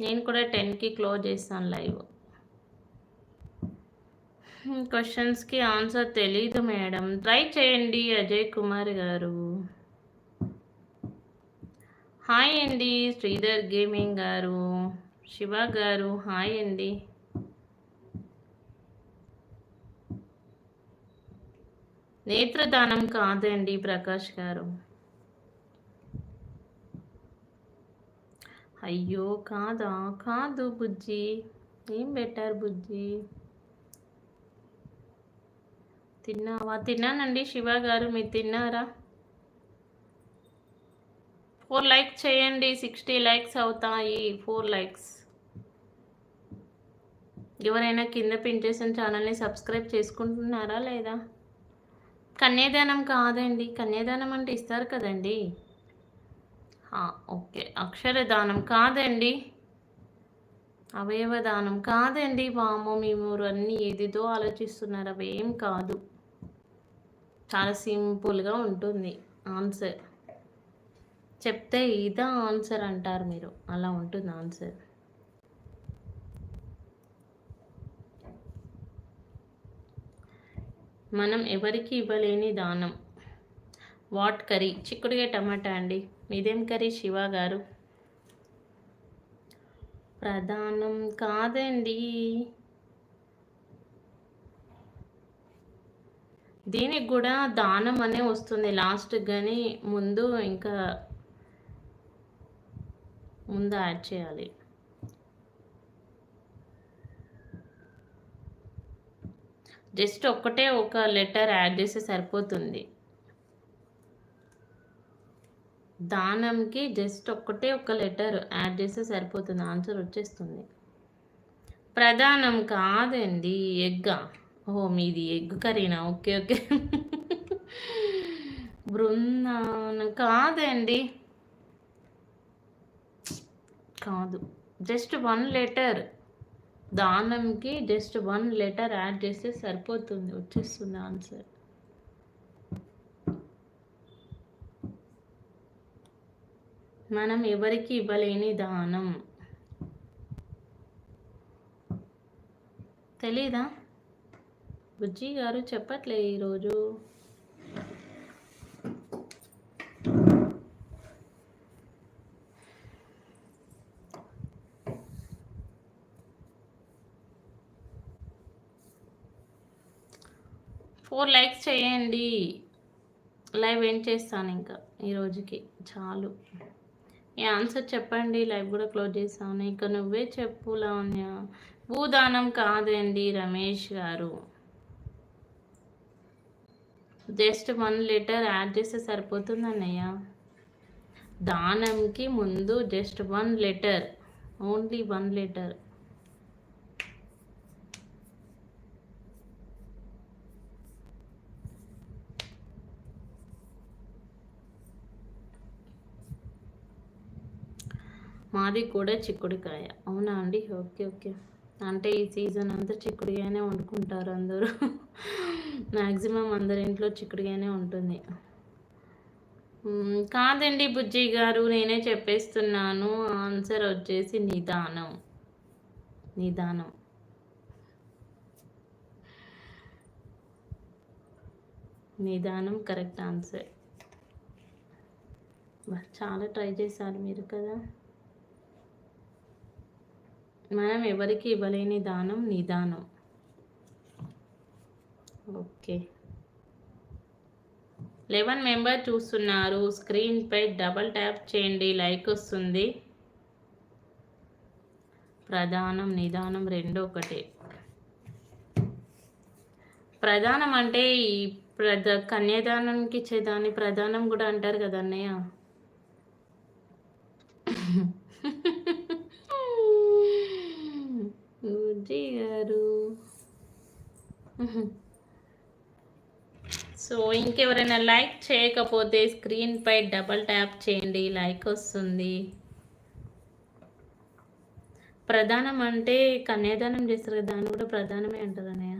నేను కూడా టెన్కి క్లోజ్ చేస్తాను లైవ్. క్వశ్చన్స్కి ఆన్సర్ తెలీదు మేడం. ట్రై చేయండి అజయ్ కుమార్ గారు. హాయ్ అండి శ్రీధర్ గేమింగ్ గారు. శివ గారు హాయ్ అండి. నేత్రదానం కాదండి ప్రకాష్ గారు. అయ్యో కాదా? కాదు బుజ్జి. ఏం పెట్టారు బుజ్జి? తిన్నావా? తిన్నానండి శివ గారు మీరు తిన్నారా? ఫోర్ లైక్స్ చేయండి సిక్స్టీ లైక్స్ అవుతాయి ఫోర్ లైక్స్. ఎవరైనా కింద పిన్ చేసిన ఛానల్ని సబ్స్క్రైబ్ చేసుకుంటున్నారా లేదా? కన్యాదానం కాదండి. కన్యాదానం అంటే ఇస్తారు కదండి. ఓకే. అక్షరదానం కాదండి. అవయవ దానం కాదండి వామో మేము అన్నీ ఏదిదో ఆలోచిస్తున్నారు. అవి ఏం కాదు. చాలా సింపుల్గా ఉంటుంది ఆన్సర్. చెప్తే ఇదా ఆన్సర్ అంటారు మీరు. అలా ఉంటుంది ఆన్సర్. మనం ఎవరికి ఇవ్వలేని దానం? What curry? చిక్కుడుగా టమాటా అండి. మీదేం కర్రీ శివ గారు? ప్రధానం కాదండి. దీనికి కూడా దానం అనే వస్తుంది. లాస్ట్ కానీ ముందు ఇంకా ముందు యాడ్ చేయాలి. జస్ట్ ఒక్కటే ఒక లెటర్ యాడ్ చేస్తే సరిపోతుంది. దానంకి జస్ట్ ఒక్కటే ఒక లెటర్ యాడ్ చేస్తే సరిపోతుంది. ఆన్సర్ వచ్చేస్తుంది. ప్రధానం కాదండి ఎగ్గా ఓ మీది ఎగ్ కర్రీనా? Okay okay. బృందానం కాదండి. కాదు. Just one letter. దానంకి just one letter add చేస్తే సరిపోతుంది. వచ్చేస్తుంది ఆన్సర్. మనం ఎవరికి ఇవ్వలేని దానం? తెలీదా? బుజ్జి గారు చెప్పట్లే ఈరోజు. ఫోర్ లైక్స్ చేయండి. లైవ్ ఏం చేస్తాను ఇంకా ఈరోజుకి చాలు. ఈ ఆన్సర్ చెప్పండి లైవ్ కూడా క్లోజ్ చేసాను ఇక నువ్వే చెప్పు లావణ్య. భూదానం కాదండి రమేష్ గారు? జస్ట్ వన్ లీటర్ యాడ్ చేస్తే సరిపోతుంది అన్నయ్య దానంకి ముందు just one letter only one letter. మాది కూడా చిక్కుడుకాయ. అవునా అండి? Okay okay. అంటే ఈ సీజన్ అంతా చిక్కుడుగానే వండుకుంటారు అందరూ. మ్యాక్సిమం అందరి ఇంట్లో చిక్కుడుగానే ఉంటుంది. కాదండి బుజ్జి గారు నేనే చెప్పేస్తున్నాను. ఆన్సర్ వచ్చేసి నిదానం. నిదానం. నిదానం కరెక్ట్ ఆన్సర్. చాలా ట్రై చేశారు మీరు కదా. మనం ఎవరికి ఇవ్వలేని దానం నిదానం. ఓకే. లెవెన్ మెంబర్ చూస్తున్నారు. స్క్రీన్పై డబల్ ట్యాప్ చేయండి. లైక్ వస్తుంది. ప్రధానం నిదానం రెండు ఒకటే. ప్రధానం అంటే ఈ ప్రధ కన్యాదానానికి ఇచ్చేదాన్ని ప్రధానం కూడా అంటారు కదా అన్నయ్య? బుజ్జి గారు సో ఇంకెవరైనా లైక్ చేయకపోతే స్క్రీన్పై డబల్ ట్యాప్ చేయండి. లైక్ వస్తుంది. ప్రధానం అంటే కన్యాదానం చేస్తారు కదా దాన్ని కూడా ప్రధానమే అంటారు అన్నయ్య.